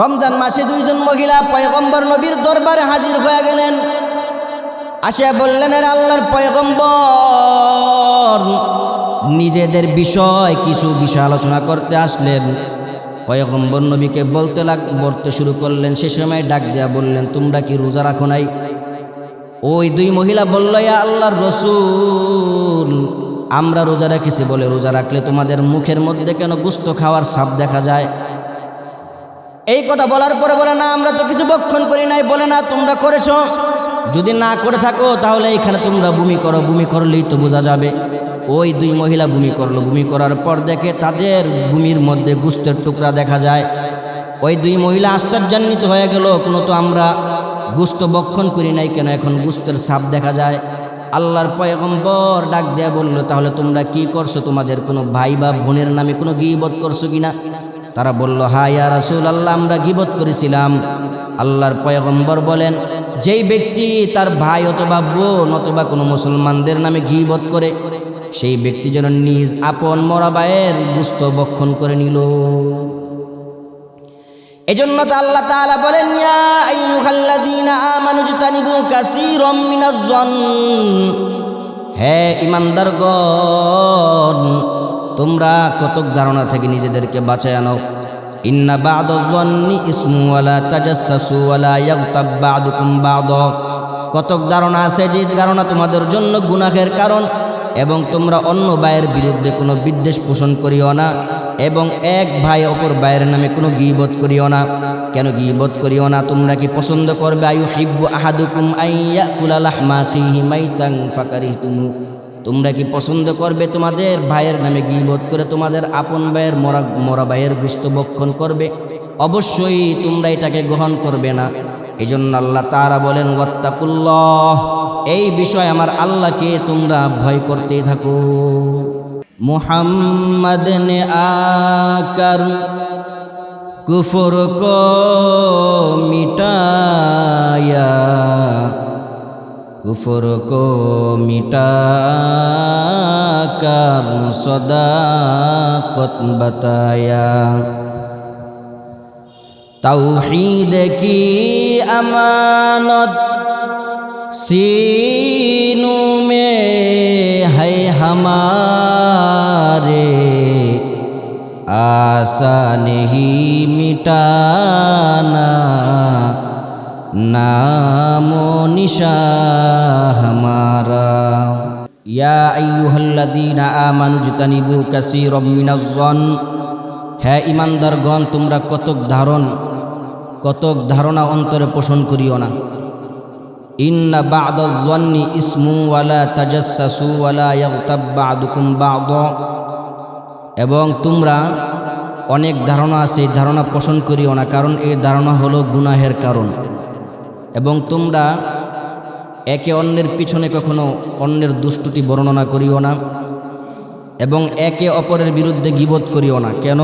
রমজান মাসে দুইজন মহিলা পয়গম্বর নবীর দরবারে হাজির হয়ে গেলেন। আসিয়া বললেন, এর আল্লাহর পয়গম্বর। নিজেদের বিষয়, কিছু বিষয় আলোচনা করতে আসলেন। পয়গম্বর নবীকে বলতে লাগ, বলতে শুরু করলেন। সে সময় ডাক দেয়া বললেন, তোমরা কি রোজা রাখো নাই? ওই দুই মহিলা বলল, ইয়া আল্লাহর রসুল, আমরা রোজা রাখিছি বলে রোজা রাখলে তোমাদের মুখের মধ্যে কেন গুস্ত খাওয়ার সাপ দেখা যায়? এই কথা বলার পরে বলে, না, আমরা তো কিছু বক্ষণ করি নাই। বলে, না, তোমরা করেছ। যদি না করে থাকো, তাহলে এখানে তোমরা বমি করো। বমি করলেই তো বোঝা যাবে। ওই দুই মহিলা বমি করল। বমি করার পর দেখে তাদের ভূমির মধ্যে গুস্তের টুকরা দেখা যায়। ওই দুই মহিলা আশ্চর্যান্বিত হয়ে গেল। কোনো তো আমরা গুস্ত বক্ষণ করি নাই কেন? এখন গুস্তের সাপ দেখা যায়। আল্লাহর পয়গম্বর ডাক দেয়া বলল, তাহলে তোমরা কি করছ? তোমাদের কোনো ভাই বা বোনের নামে কোনো গিবত করছ কিনা? তারা বলল হা ইয়া রাসুল আল্লাহ আমরা গিবত করেছিলাম। আল্লাহর পয়গম্বর বলেন, যেই ব্যক্তি তার ভাই অথবা বোন অথবা কোনো মুসলমানদের নামে গিবত করে, সেই ব্যক্তি যেন নিজ আপন মরা ভাইয়ের গুস্ত বক্ষণ করে নিল। এজন্য তো আল্লাহ তাআলা বলেন, ইয়া আইয়ুহাল্লাযীনা আমানু জতানিবু কাসীরাম মিনাজ-জন হে ইমানদারগণ তোমরা কতক ধারণা থেকে নিজেদেরকে বাঁচায় আনো। ইন্না বা'দাজ-জন্নি ইসমু ওয়ালা তাজাসসাসু ওয়ালা ইয়াগতাব বা'দুকুম বা'দ। কতক ধারণা আছে যে ধারণা তোমাদের জন্য গুনাহের কারণ এবং তোমরা অন্য ভাইয়ের বিরুদ্ধে কোনো বিদ্বেষ পোষণ করিও না এবং এক ভাই অপর ভাইয়ের নামে কোনো গিবত করিও না। কেন গিবত করিও না? তোমরা কি পছন্দ করবে? আয়ু হিব্বু আহাদুকুম আইয়া কুলালাহমা খিহি মাইতাং ফাকারিহতুমু। তোমরা কি পছন্দ করবে তোমাদের ভাইয়ের নামে গিবত করে তোমাদের আপন ভাইয়ের মরা মরা ভাইয়ের গুস্ত বক্ষণ করবে? অবশ্যই তোমরা এটাকে গ্রহণ করবে না। এই জন্য আল্লাহ তারা বলেন, ওয়াত্তাকুল্লাহ। এই বিষয় আমার আল্লাহকে তোমরা ভয় করতেই থাকো। মোহাম্মদ নে আকার কুফর কো মিটায়া कुफर को मिटा कर सदाकत बताया तौहीद की अमानत सीनों में है हमारे आसा नहीं मिटाना নাম নিশাহামারা ইয়া আইয়ুহাল্লাযীনা হ্যাঁ তোমরা কতক ধারণ, কতক ধারণা অন্তরে পোষণ করিও না। ইন্না বাদজ্জন্নি ইসমু ওয়ালা বাদ। এবং তোমরা অনেক ধারণা আছে ধারণা পোষণ করিও না, কারণ এই ধারণা হলো গুনাহের কারণ। এবং তোমরা একে অন্যের পিছনে কখনো অন্যের দুষ্টুটি বর্ণনা করিও না এবং একে অপরের বিরুদ্ধে গিবত করিও না। কেন?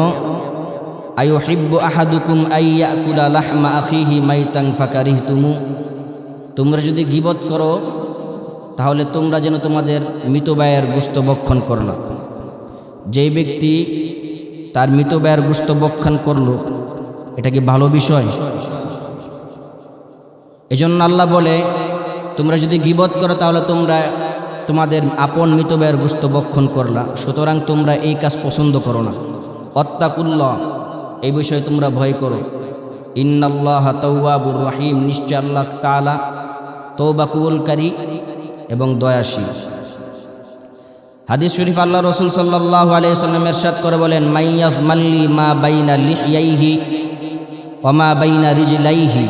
আয়ু হিব্বু আহাদুকুম আইয়া কুলা লাহমা আখিহি মাইতাং ফাকারিহ তুমু তোমরা যদি গিবত করো, তাহলে তোমরা যেন তোমাদের মৃত ব্যয়ের গুস্ত বক্ষণ করো না যেই ব্যক্তি তার মৃত ব্যয়ের গুস্ত বক্ষণ করল, এটা কি ভালো বিষয়? এজন্য আল্লাহ বলে, তোমরা যদি গিবত করো তাহলে তোমরা তোমাদের আপন মৃতব্যয়ের গুস্ত বক্ষণ করলা সুতরাং তোমরা এই কাজ পছন্দ করো না। অত্তাকুল্লাহ এই বিষয়ে তোমরা ভয় করো। ইন্নাল্লাহ তৌবাবুর রাহিম, নিশ্চয় আল্লাহ তালা তৌবা কবুলকারী এবং দয়াশীল। হাদিস শরীফ আল্লাহ রসুল সাল্লাহ আলিয়াল্লাম এরশাদ করে বলেন মাইয়াজ মাল্লি মা বাইনা লিহিয়াইহি অমা বাইনা রিজলাইহি।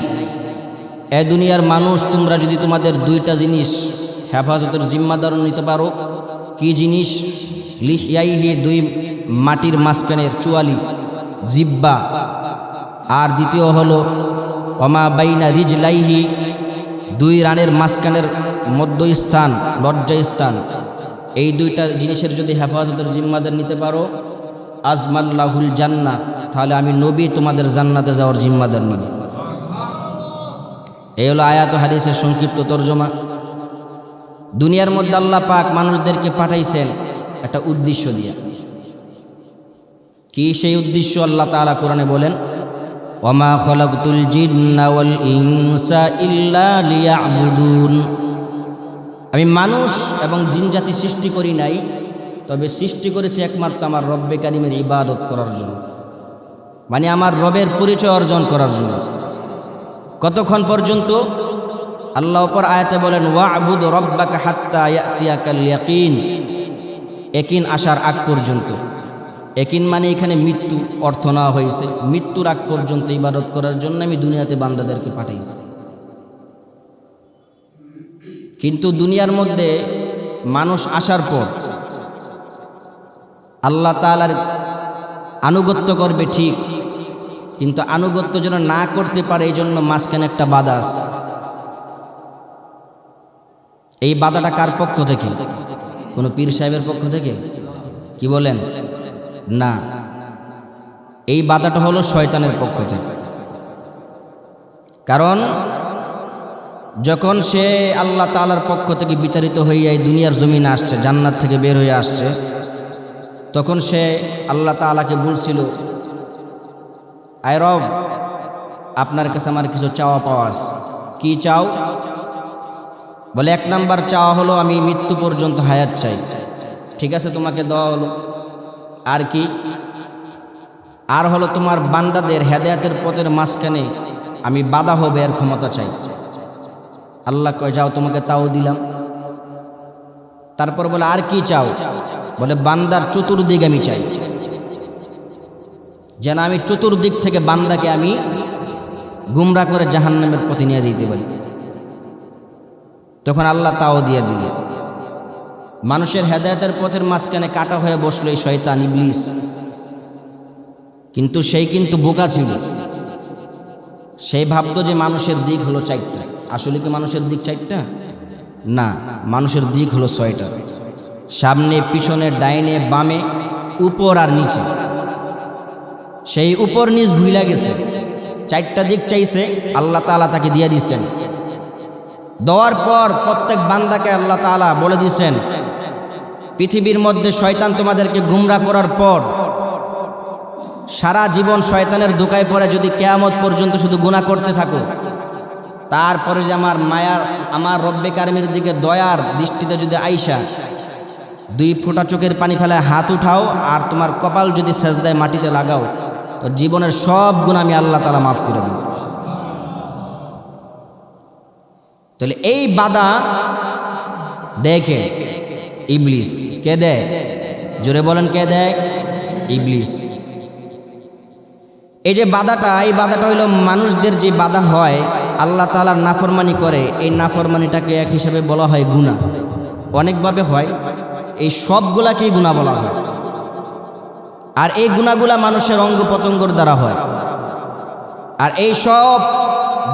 এ দুনিয়ার মানুষ, তোমরা যদি তোমাদের দুইটা জিনিস হেফাজতের জিম্মাদার নিতে পারো, কি জিনিস? লিহিয়াইহি দুই মাটির মাঝখানের চুয়ালি, জিব্বা। আর দ্বিতীয় হলো অমা বাইনা রিজলাইহি, দুই রানের মাঝখানের মধ্যস্থান, লজ্জাস্থান। এই দুইটা জিনিসের যদি হেফাজতের জিম্মাদার নিতে পারো, আজমাল্লাহুল জান্না তাহলে আমি নবী তোমাদের জান্নাতে যাওয়ার জিম্মাদার নিব। এই হলো আয়াত হাদিসের সংক্ষিপ্ত তর্জমা। দুনিয়ার মধ্যে আল্লাহ পাক মানুষদেরকে পাঠাইছেন একটা উদ্দেশ্য দিয়ে। কি সেই উদ্দেশ্য আল্লাহ তাআলা কোরআনে বলেন? ওমা ইনসা ইল্লা আমি মানুষ এবং জিন জাতি সৃষ্টি করি নাই, তবে সৃষ্টি করেছি একমাত্র আমার রব্বে কারিমের ইবাদত করার জন্য। মানে আমার রবের পরিচয় অর্জন করার জন্য। কতক্ষণ পর্যন্ত? আল্লাহ অপর আয়াতে বলেন, ওয়াবুদ রব্বাকা হাত্তা ইয়াকিন। একিন আসার আগ পর্যন্ত। একিন মানে এখানে মৃত্যু, অর্থ নেওয়া হয়েছে। মৃত্যুর আগ পর্যন্ত ইবাদত করার জন্য আমি দুনিয়াতে বান্দাদেরকে পাঠাইছি। কিন্তু দুনিয়ার মধ্যে মানুষ আসার পর আল্লাহ তালার আনুগত্য করবে ঠিক কিন্তু আনুগত্য যেন না করতে পারে এই জন্য মাঝখানে একটা বাধা আছে। এই বাধাটা কার পক্ষ থেকে? কোনো পীর সাহেবের পক্ষ থেকে? কি বলেন? না। এই বাধাটা হলো শয়তানের পক্ষ থেকে। কারণ যখন সে আল্লাহ তালার পক্ষ থেকে বিতাড়িত এই দুনিয়ার জমিনে আসছে, জান্নাত থেকে বের হয়ে আসছে, তখন সে আল্লাহ তালাকে বলছিল আয় রব, আপনার কাছে আমার কিছু চাওয়া পাওয়া কি চাও? বলে, এক নাম্বার চাওয়া হলো, আমি মৃত্যু পর্যন্ত হায়াত চাই। ঠিক আছে, তোমাকে দেওয়া হলো। আর কি? আর হলো, তোমার বান্দাদের হেদায়াতের পথের মাঝখানে আমি বাধা হবে এর ক্ষমতা চাই। আল্লাহ কয়, যাও, তোমাকে তাও দিলাম। তারপর বলে, আর কি চাও? বলে, বান্দার চতুর্দিক আমি চাই। যেন আমি চতুর্দিক থেকে বান্দাকে আমি গুমরা করে জাহান্নামের পথে নিয়ে যেতে পারি। তখন আল্লাহ তাও দিয়ে দিল মানুষের হেদায়তের পথের মাঝখানে কাটা হয়ে বসল এই শয়তান ইবলিস। কিন্তু সেই কিন্তু বোকা ছিল। সেই ভাবতো যে মানুষের দিক হলো চারটা। আসলে কি মানুষের দিক চারটা? না, মানুষের দিক হলো ছয়টা। সামনে, পিছনে, ডাইনে, বামে, উপর আর নিচে। সেই উপর নিচ ভুইলা গেছে। চারটা দিক চাইছে, আল্লাহ তালা তাকে দিয়ে দিচ্ছেন দেওয়ার পর প্রত্যেক বান্দাকে আল্লাহ তালা বলে দিচ্ছেন পৃথিবীর মধ্যে শয়তান তোমাদেরকে গুমরা করার পর সারা জীবন শয়তানের দোকায় পরে যদি কেয়ামত পর্যন্ত শুধু গুণা করতে থাকো, তারপরে যে আমার মায়ার, আমার রব্বে কারমের দিকে দয়ার দৃষ্টিতে যদি আইসা, দুই ফোঁটা চোখের পানি ফেলায় হাত উঠাও আর তোমার কপাল যদি সেজদায় মাটিতে লাগাও তো জীবনের সব গুণ আমি আল্লাহ তালা মাফ করে দেব। তাহলে এই বাধা দেখে ইবলিস, কে দেয়? জোরে বলেন, কে দেয়? ইবলিস। এই যে বাধাটা, এই বাধাটা হইল মানুষদের যে বাধা হয়, আল্লাহ তালার নাফরমানি করে, এই নাফরমানিটাকে এক হিসাবে বলা হয় গুণা অনেকভাবে হয়। এই সবগুলাকেই গুণা বলা হয়। আর এই গুণাগুলা মানুষের অঙ্গ পতঙ্গর দ্বারা হয়। আর এই সব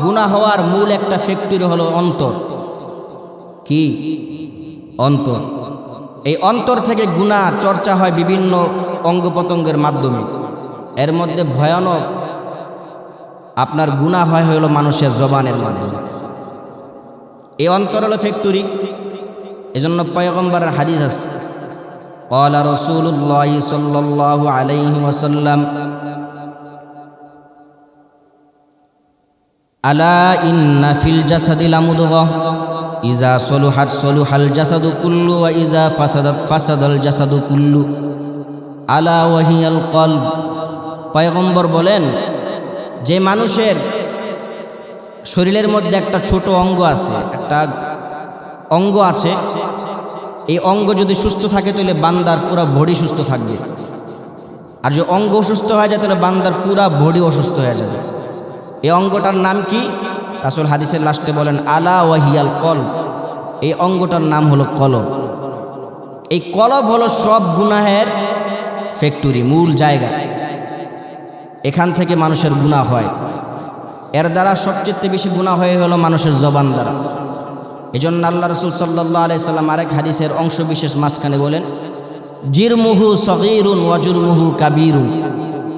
গুণা হওয়ার মূল একটা ফ্যাক্টরি হলো অন্তর। কি? অন্তর। এই অন্তর থেকে গুণা চর্চা হয় বিভিন্ন অঙ্গ পতঙ্গের মাধ্যমে। এর মধ্যে ভয়ানক আপনার গুণা হয় হলো মানুষের জবানের মাধ্যমে। এই অন্তর হলো ফ্যাক্টরি। এজন্য পয়গম্বরের হাদিস আছে। قال رسول الله صلى الله عليه وسلم ألا إن في الجسد لمضغة إذا صلحت صلح الجسد كله وإذا فسدت فسد الجسد كله ألا وهي القلب পয়গম্বর বলেন যে মানুষের শরীরের মধ্যে একটা ছোট অঙ্গ আছে একটা অঙ্গ আছে এই অঙ্গ যদি সুস্থ থাকে, তাহলে বান্দার পুরা বডি সুস্থ থাকবে। আর যে অঙ্গ অসুস্থ হয়ে যায়, তাহলে বান্দার পুরা বডি অসুস্থ হয়ে যাবে। এই অঙ্গটার নাম কি? রাসুল হাদিসের লাস্টে বলেন, আলা ওয়াহিয়াল কল এই অঙ্গটার নাম হলো কলব। এই কলব হলো সব গুনাহের ফ্যাক্টরি, মূল জায়গা। এখান থেকে মানুষের গুণা হয়। এর দ্বারা সবচেয়ে বেশি গুণা হয়ে হলো মানুষের জবান দ্বারা। এই জন্য আল্লাহ রসুল সাল্লাহ আলাইসাল্লাম আরেক হাদিসের অংশ বিশেষ মাঝখানে বলেন, জিরমুহু সগিরুন ওয়াজুরমুহু কাবিরুন।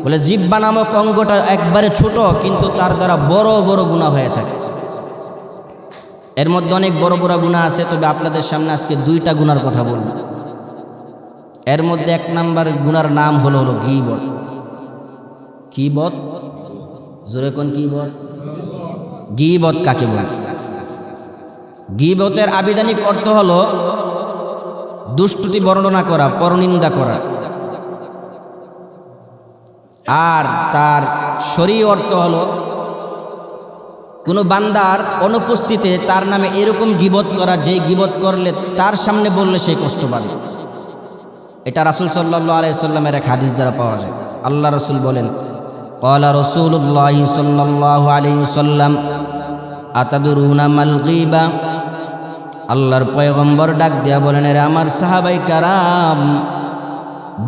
বলে, জিব্বা নামক অঙ্গটা একবারে ছোট, কিন্তু তার দ্বারা বড় বড় গুণা হয়ে থাকে। এর মধ্যে অনেক বড় বড় গুণা আছে, তবে আপনাদের সামনে আজকে দুইটা গুনার কথা বলব। এর মধ্যে এক নাম্বার গুনার নাম হলো হলো গিবত। কিবত জোরে কোন গিবত? গিবত কাকে বলে? গিবতের আবিধানিক অর্থ হলো দুষ্টুটি বর্ণনা করা, পরনিন্দা করা। আর তার শরীর অর্থ হলো কোনো বান্দার অনুপস্থিতিতে তার নামে এরকম গিবত করা যে গিবত করলে তার সামনে বললে সে কষ্ট পাবে। এটা রাসুল সাল্লাহ আলাইসাল্লামের এক হাদিস দ্বারা পাওয়া যায়। আল্লাহ রসুল বলেন কলা রসুল্লাহ সাল্লাহ আলী সাল্লাম, আতাদুরুনা গিবা? আল্লাহর পয়গম্বর ডাক দেয়া বলেন রে আমার সাহাবাই কারাম,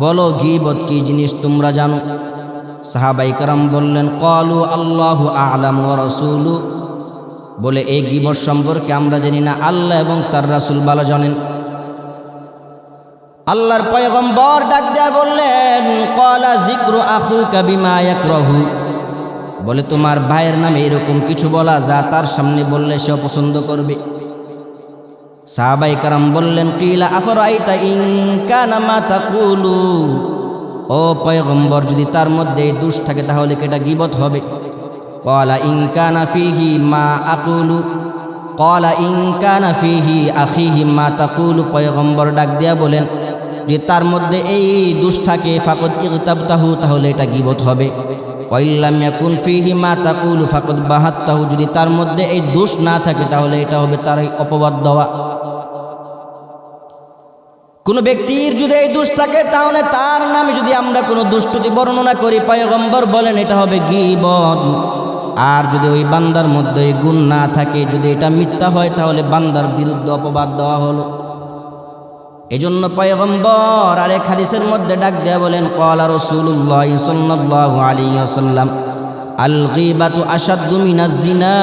বলো গিবত কি জিনিস তোমরা জানো? সাহাবাই কারাম বললেন কলু আল্লাহ আলাম ও রসুলু। বলে, এই গিবত সম্পর্কে আমরা জানি না, আল্লাহ এবং তার রাসুল ভালো জানেন। আল্লাহর পয়গম্বর ডাক দেয়া বললেন কলা জিক্রু আহু কাবিমা রহু বলে, তোমার ভাইয়ের নামে এরকম কিছু বলা যা তার সামনে বললে সে পছন্দ করবে। সাহাবাই কারাম বললেন, কিলা আফর আইতা ইনকানামা তাকুলু? ও পয়গম্বর, যদি তার মধ্যে দোষ থাকে তাহলে কেটা গিবত হবে? কলা ইনকানা ফিহি মা আকুলু। কলা ইনকানা ফিহি আখিহি মা তাকুলু। পয়গম্বর ডাক দিয়া বলেন যে তার মধ্যে এই দোষ থাকে ফাকত ইগতাবতাহু, তাহলে এটা গিবত হবে। কইল্লাম ইয়াকুন ফিহি মা তাকুলু ফাকত বাহাত্তাহু। যদি তার মধ্যে এই দোষ না থাকে, তাহলে এটা হবে তার অপবাদ দেওয়া। কোনো ব্যক্তির যদি এই দোষ থাকে, তাহলে তার নামে যদি আমরা কোনো দুষ্টুতি বর্ণনা করি, পয়গম্বর বলেন এটা হবে গিবত আর যদি ওই বান্দার মধ্যে ওই গুণ না থাকে, যদি এটা মিথ্যা হয়, তাহলে বান্দার বিরুদ্ধে অপবাদ দেওয়া হলো। এজন্য পয়গম্বর আর এক হাদিসের মধ্যে ডাক দেয়া বলেন কলা রসুল্লাহ সাল্লাল্লাহু আলাইহি ওয়াসাল্লাম আল গীবাতু জিনা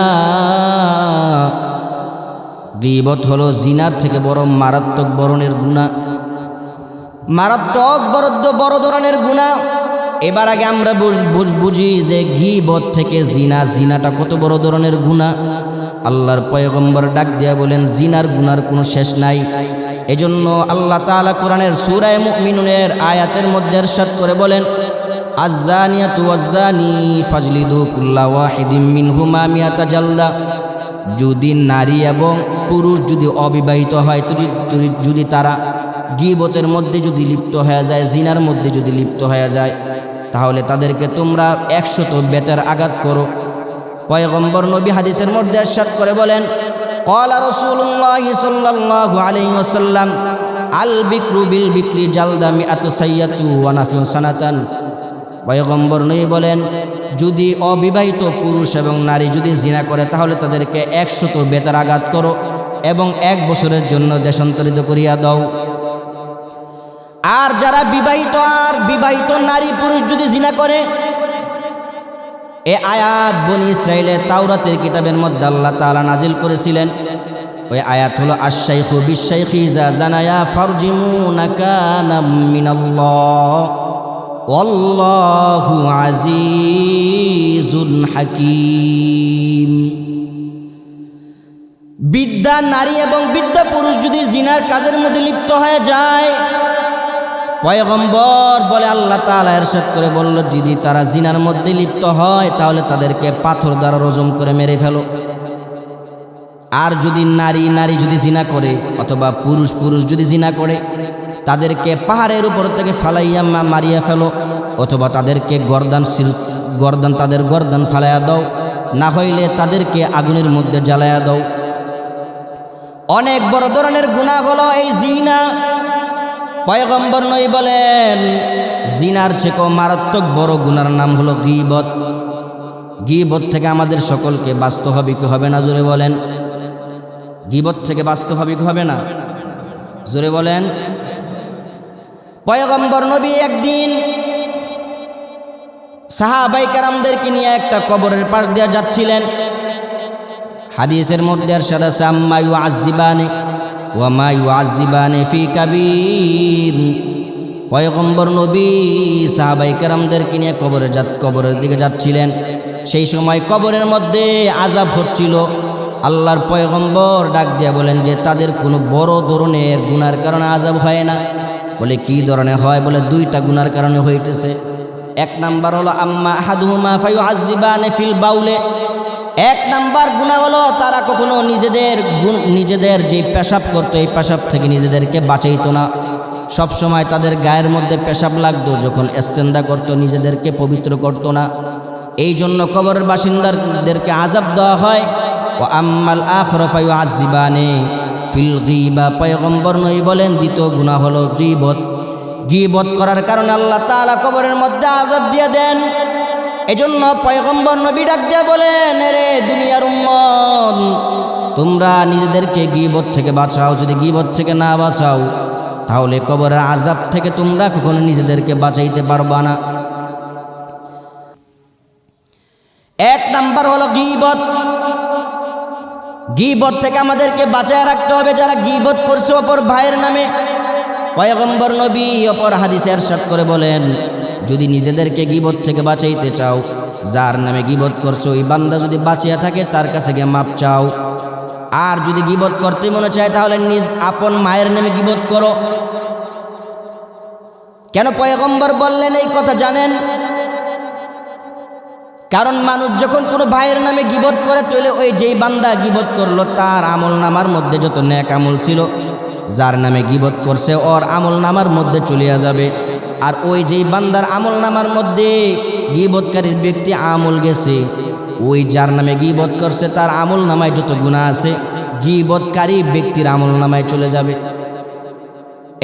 গীবত হলো জিনার থেকে বড় মারাত্মক বরণের গুণা। মারাত্মক বরদ্দ, বড় ধরনের গুণা এবার আগে আমরা বুঝি যে ঘি বধ থেকে জিনা, জিনাটা কত বড় ধরনের গুণা আল্লাহর পয়গম্বর ডাক দিয়া বলেন, জিনার গুনার কোনো শেষ নাই। এজন্য আল্লাহ তালা কোরআনের সুরায় মুমিনুনের আয়াতের মধ্যে সাত করে বলেন আজ্জানিয়া তু আজ্জানি ফাজলিদু কুল্লা ওয়াহিদিম মিন যদি নারী এবং পুরুষ যদি অবিবাহিত হয় যদি তারা গিবতের মধ্যে যদি লিপ্ত হয়ে যায় জিনার মধ্যে যদি লিপ্ত হয়ে যায় তাহলে তাদেরকে তোমরা একশত বেতের আঘাত করো পয়গম্বর নবী হাদিসের মধ্যে আশ্বাদ করে বলেন قال رسول الله صلى الله عليه وسلم البكر بالبكر جلد مئة سيئة ونفي سنة পয়গম্বর নবী বলেন যদি অবিবাহিত পুরুষ এবং নারী যদি জিনা করে তাহলে তাদেরকে একশত বেতার আঘাত করো এবং এক বছরের জন্য দেশান্তরিত করিয়া দাও আর যারা বিবাহিত, আর বিবাহিত নারী পুরুষ যদি জিনা করে, এ আয়াত বনি ইসরায়েলের তাওরাতের কিতাবের মধ্যে আল্লাহ তাআলা নাজিল করেছিলেন। ওই আয়াত হলো আশাইখু বিশাইখি ইজা জানায়া ফারজিমুনাকা মিনাল্লাহ, ওয়াল্লাহু আজিজুন হাকীম। বিদ্যা নারী এবং বিদ্যা পুরুষ যদি জিনার কাজের মধ্যে লিপ্ত হয়ে যায় পয়গম্বর বলে আল্লাহ তাআলা এরশাদ করে বলল, যদি তারা জিনার মধ্যে লিপ্ত হয়, তাহলে তাদেরকে পাথর দ্বারা রজম করে মেরে ফেলো। আর যদি নারী নারী যদি জিনা করে, অথবা পুরুষ পুরুষ যদি জিনা করে, তাদেরকে পাহাড়ের উপর থেকে ফালাইয়া মা- মারিয়া ফেলো, অথবা তাদেরকে গর্দান গর্দান, তাদের গর্দান ফালাইয়া দাও। না হইলে তাদেরকে আগুনের মধ্যে জ্বালায়া দাও। অনেক বড় ধরনের গুণা হলো এই জিনা। পয়গম্বর নই বলেন, জিনার থেকেও মারাত্মক বড় গুনার নাম হলো গিবত। গিবত থেকে আমাদের সকলকে বাঁচতে হবে না? জোরে বলেন। গিবত থেকে বাঁচতে হবে না? জোরে বলেন। পয়গম্বর নবী একদিন সাহাবাই কারামদেরকে নিয়ে একটা কবরের পাশ দিয়ে যাচ্ছিলেন। হাদিসের মধ্যে আর সাদা সাম্মায়ু আজিবানে কাবির। পয়গম্বর নবী সাহাবাই কেরামদেরকে নিয়ে কবরে যা কবরের দিকে যাচ্ছিলেন। সেই সময় কবরের মধ্যে আজাব হচ্ছিল। আল্লাহর পয়গম্বর ডাক দিয়ে বলেন যে, তাদের কোনো বড় ধরনের গুনার কারণে আজাব হয় না। বলে, কি ধরনের হয়? বলে, দুইটা গুনার কারণে হইতেছে। এক নাম্বার হলো, আম্মা আহাদুহুমা ফাইউ আজিবানে ফিল বাউলে। এক নাম্বার গুণা হলো তারা কখনো নিজেদের নিজেদের যে পেশাব করতো, এই পেশাব থেকে নিজেদেরকে বাঁচাইতো না। সব সময় তাদের গায়ের মধ্যে পেশাব লাগতো, যখন এস্তেন্দা করতো, নিজেদেরকে পবিত্র করতো না। এই জন্য কবরের বাসিন্দাদেরকে আজাব দেওয়া হয় ও আম্মাল আখরফাই আজিবানে ফিল গিবা। পয়গম্বর নই বলেন, দ্বিতীয় গুণা হলো গিবত। গিবত করার কারণে আল্লাহ তাআলা কবরের মধ্যে আজাব দিয়ে দেন। এজন্য পয়গম্বর নবী ডাক দিয়ে বলেন রে দুনিয়ার উম্মত, তোমরা নিজেদেরকে গিবত থেকে বাঁচাও। যদি গিবত থেকে না বাঁচাও, তাহলে কবরের আজাব থেকে তোমরা কখনো নিজেদেরকে বাঁচাইতে পারবা না। এক নাম্বার হলো গিবত। গিবত থেকে আমাদেরকে বাঁচায় রাখতে হবে। যারা গিবত করছে, অপর ভাইয়ের নামে। পয়গম্বর নবী অপর হাদিসে এরশাদ করে বলেন যদি নিজেদেরকে গিবত থেকে বাঁচাইতে চাও, যার নামে গিবত করছ, ওই বান্দা যদি বাঁচিয়া থাকে, তার কাছে গিয়ে মাপ চাও। আর যদি গিবত করতে মনে চায়, তাহলে নিজ আপন মায়ের নামে গিবত করো। কেন পয়গম্বর বললেন এই কথা জানেন? কারণ মানুষ যখন কোনো ভাইয়ের নামে গিবত করে তৈলে ওই যেই বান্দা গিবত করল, তার আমল নামার মধ্যে যত ন্যাক আমল ছিল, যার নামে গিবত করছে, ওর আমল নামার মধ্যে চলিয়া যাবে। আর ওই যেই বান্দার আমল নামার মধ্যে গিবৎকারীর ব্যক্তি আমল গেছে, ওই যার নামে গিবত করছে, তার আমল নামায় যত গুণা আছে গিবৎকারী ব্যক্তির আমল নামায় চলে যাবে।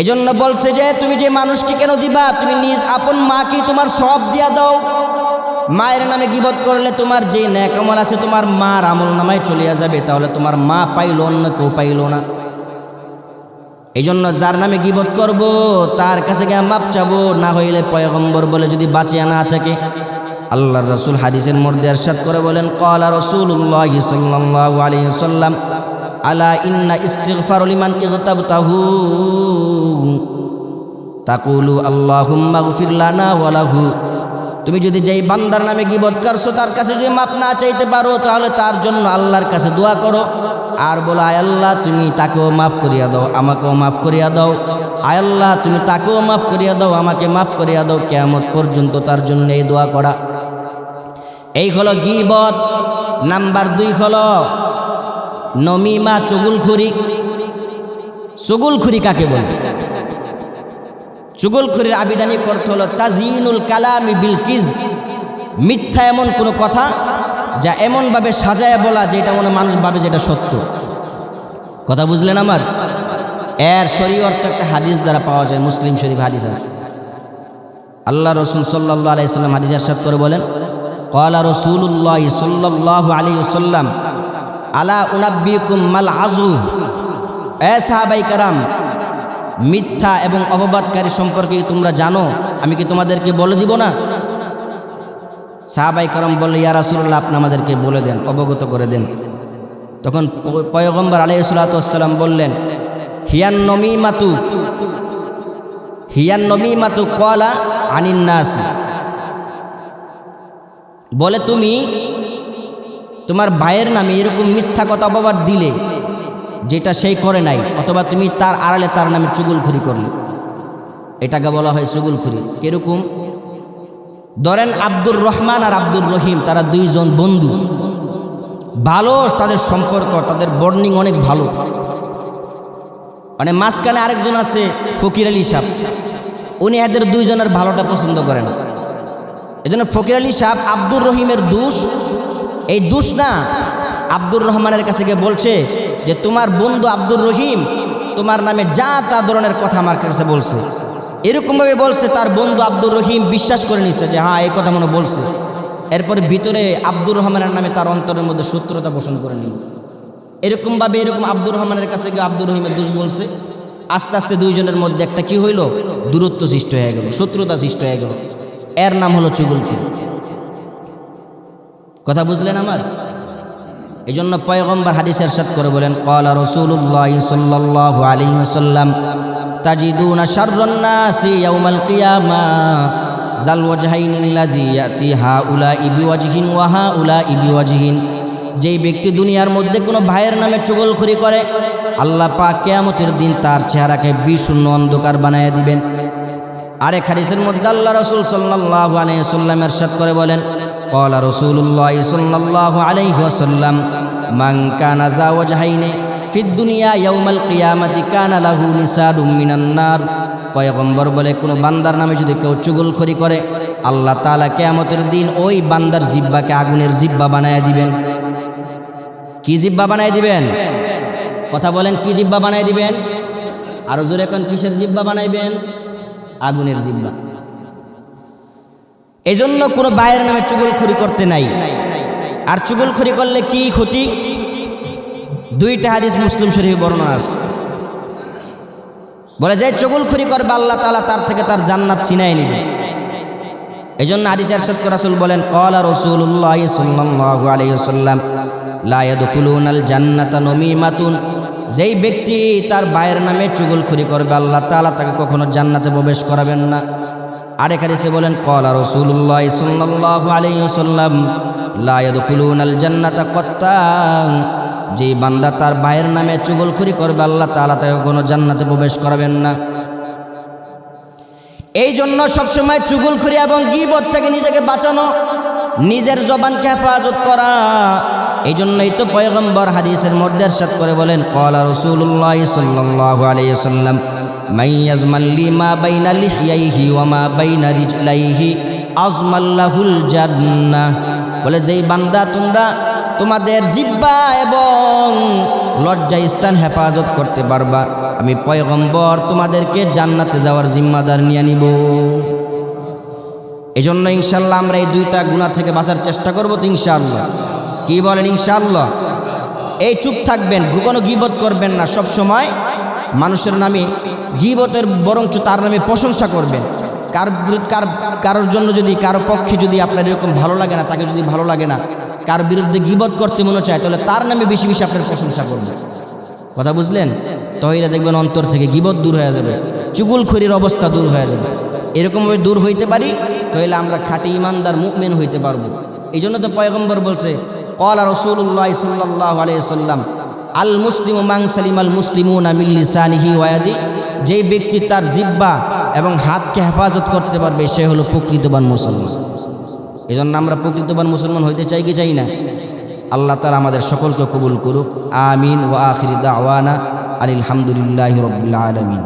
এজন্য বলছে যে, তুমি যে মানুষকে কেন দিবা? তুমি নিজ আপন মাকে তোমার সব দিয়া দাও। মায়ের নামে গিবত করলে তোমার যে ন্যাক আমল আছে, তোমার মার আমল নামায় চলিয়া যাবে। তাহলে তোমার মা পাইল অন্য কেউ পাইল না। এই জন্য যার নামে গিবত করব, তার কাছে গিয়ে মাপ চাবো, না হইলে পয়গম্বর বলে যদি বাঁচিয়া না থাকে। আল্লাহর রসুল হাদিসের মধ্যে এরশাদ করে বলেন কলা রসুল্লাহ সাল্লাল্লাহু আলাইহি সাল্লাম আলা ইন্না ইস্তিগফার লিমান ইগতাবতাহু? তাকুলু, আল্লাহুম্মা গফির লানা ওয়া লাহু। তুমি যদি যেই বান্দার নামে গিবত করছ, তার কাছে যদি মাপ না চাইতে পারো, তাহলে তার জন্য আল্লাহর কাছে দোয়া করো। আর বলো, আয় আল্লাহ, তুমি তাকেও মাফ করিয়া দাও, আমাকেও মাফ করিয়া দাও। আয় আল্লাহ, তুমি তাকেও মাফ করিয়া দাও, আমাকে মাফ করিয়া দাও। কেয়ামত পর্যন্ত তার জন্য এই দোয়া করা। এই হলো গিবত। নাম্বার দুই হলো নমিমা চুগুলখুরি। চুগুলখুরি কাকে বলে? চুগলখুরির আবিধানিক অর্থ হলো তাজিনুল কালামি বিলকিজ মিথ্যা এমন কোনো কথা যা এমনভাবে সাজায় বলা যেটা মনে মানুষ ভাবে যেটা সত্য। কথা বুঝলেন আমার? এর শরীর অর্থ একটা হাদিস দ্বারা পাওয়া যায়, মুসলিম শরীফ হাদিস আছে। আল্লাহ রসুল সাল্লাহ আলাইসাল্লাম হাদিস আরশাদ করে বলেন কলা রসুল্লাহ সাল্লাহ আলী সাল্লাম আলা উনাব্বিকুম মাল আজু এ সাহাবাই কারাম মিথ্যা এবং অপবাদকারী সম্পর্কে তোমরা জানো? আমি কি তোমাদেরকে বলে দিব না? সাহাবাই করম বললে, ইয়া রাসুল্লাহ আপনি আমাদেরকে বলে দেন, অবগত করে দেন। তখন পয়গম্বর আলাইসালাম বললেন, হিয়ান নমি মাতু হিয়ান নমি মাতু কলা আনিন্নাসি বলে, তুমি তোমার ভাইয়ের নামে এরকম মিথ্যা কথা, অপবাদ দিলে যেটা সেই করে নাই, অথবা তুমি তার আড়ালে তার নামে চুগুলখুরি করলে। এটাকে বলা হয় চুগুলখুরি। কীরকম? ধরেন আব্দুর রহমান আর আব্দুর রহিম, তারা দুইজন বন্ধু। ভালো তাদের সম্পর্ক, তাদের বর্নিং অনেক ভালো। মানে মাঝখানে আরেকজন আছে ফকির আলী সাহ উনি এদের দুইজনের ভালোটা পছন্দ করেন এজন্য ফকির আলী সাহ আব্দুর রহিমের দুষ। এই দুষ না আব্দুর রহমানের কাছে গিয়ে বলছে যে, তোমার বন্ধু আব্দুর রহিম তোমার নামে যা তা ধরনের কথা আমার কাছে বলছে। এরকমভাবে বলছে, তার বন্ধু আব্দুর রহিম বিশ্বাস করে নিচ্ছে যে হ্যাঁ এই কথা মনে বলছে। এরপরে ভিতরে আব্দুর রহমানের নামে তার অন্তরের মধ্যে শত্রুতা পোষণ করে নিল। এরকমভাবে এরকম আব্দুর রহমানের কাছে গিয়ে আব্দুর রহিমের দোষ বলছে। আস্তে আস্তে দুইজনের মধ্যে একটা কি হইল? দূরত্ব সৃষ্টি হয়ে গেল, শত্রুতা সৃষ্টি হয়ে গেল। এর নাম হলো চুগুলখুরি। কথা বুঝলেন আমার? এই জন্য পয়গম্বর হাদিস এরশাদ করে বলেন কলা রসুল্লাহ সাল্লাল্লাহু আলাইহি ওয়াসাল্লাম, তাজিদুনা যেই ব্যক্তি দুনিয়ার মধ্যে কোনো ভাইয়ের নামে চুগলখড়ি করে, আল্লাহ পাক কেয়ামতের দিন তার চেহারাকে বিষণ্ণ অন্ধকার বানায় দিবেন। আরেক হাদিসের মধ্যে আল্লাহ রসুল সাল্লাল্লাহু আলাইহি সাল্লাম এরশাদ করে বলেন قال رسول الله صلى الله عليه وسلم من كان ذا وجهين في الدنيا يوم القيامة كان له نساد من النار পয়গম্বর বলে কোনো বান্দার নামে যদি কেউ চুগলখড়ি করে আল্লাহ তাআলা কিয়ামতের দিন ওই বান্দার জিব্বাকে আগুনের জিব্বা বানায় দিবেন কি জিব্বা বানায় দিবেন কথা বলেন কি জিব্বা বানায় দিবেন আরো জোরে এখন কিসের জিব্বা বানাইবেন আগুনের জিব্বা এই জন্য কোনো বায়ের নামে চুগলখড়ি করতে নাই। আর চুগলখড়ি করলে কি ক্ষতি? দুইটা হাদিস মুসলিম শরীফ বর্ণনা আছে। বলে যে, চুগলখড়ি করবে আল্লাহ তাআলা, তার থেকে তার জান্নাত ছিনাই নিবে। এই জন্য হাদিস এরশাদ রাসূল বলেন, ক্বালা রাসূলুল্লাহ সাল্লাল্লাহু আলাইহি ওয়াসাল্লাম, লা ইয়াদখুলুনাল জান্নাতা নমিমাতুন। যেই ব্যক্তি তার বায়ের নামে চুগলখড়ি করবে, আল্লাহ তাআলা তাকে কখনো জান্নাতে প্রবেশ করাবেন না। আরেক হাদিসে বলেন ক্বালা রাসূলুল্লাহ সাল্লাল্লাহু আলাইহি লা ইয়াদখুলুনাল জান্নাতা কত্তান যেই বান্দা তার বায়ের নামে চুগলখড়ি করবে, আল্লাহ তাআলা তাকে কোনো জান্নাতে প্রবেশ করাবেন না। এই জন্য সবসময় চুগুলখুরি এবং গিবত থেকে নিজেকে বাঁচানো, নিজের জবানকে হেফাজত করা এই জন্যই তো পয়গম্বর হাদিসের মধ্যে এরশাদ করে বলেন, কলা রসুল্লাহ সাল্লাল্লাহু আলাইহি সাল্লাম মাইয়াজমাল্লি মা বাইনা লিহিয়াইহি ওয়া মা বাইনা রিজলাইহি আজমাল্লাহুল বলে, যেই বান্দা তোমরা তোমাদের জিব্বা এবং লজ্জা স্থান হেফাজত করতে পারবা, আমি পয়গম্বর তোমাদেরকে জান্নাতে যাওয়ার জিম্মাদার নিয়ে নিব। এই জন্য ইনশাল্লাহ আমরা এই দুইটা গুণা থেকে বাঁচার চেষ্টা করব তো ইনশাআল্লাহ। কি বলেন ইনশাআল্লাহ? এই চুপ থাকবেন কোনো গিবত করবেন না। সব সময় মানুষের নামে গিবতের বরঞ্চ তার নামে প্রশংসা করবেন কার কার কারোর জন্য যদি কারও পক্ষে যদি আপনার এরকম ভালো লাগে না, তাকে যদি ভালো লাগে না, কার বিরুদ্ধে গিবত করতে মনে চায়, তাহলে তার নামে বেশি বেশি আপনার প্রশংসা করবেন কথা বুঝলেন? তাহলে দেখবেন অন্তর থেকে গিবত দূর হয়ে যাবে, চুগুলখড়ির অবস্থা দূর হয়ে যাবে। এরকমভাবে দূর হইতে পারি, তাহলে আমরা খাঁটি ইমানদার মুকমেন হইতে পারব। এই জন্য তো পয়গম্বর বলছে কলা রসুল্লাহ সাল্লাহ আলাইসাল্লাম আল মুসলিম মাং সালিম আল মুসলিমুন আমিল্লিসানিহি ওয়াদি যেই ব্যক্তি তার জিব্বা এবং হাতকে হেফাজত করতে পারবে, সে হলো প্রকৃতবান মুসলমান। এই জন্য আমরা প্রকৃতবান মুসলমান হইতে চাই কি চাই না? আল্লাহ তালা আমাদের সকলকে কবুল করুক। আমিন ওয়া আখির দাওয়ানা আলহামদুলিল্লাহ রবিল্লা আলমিন।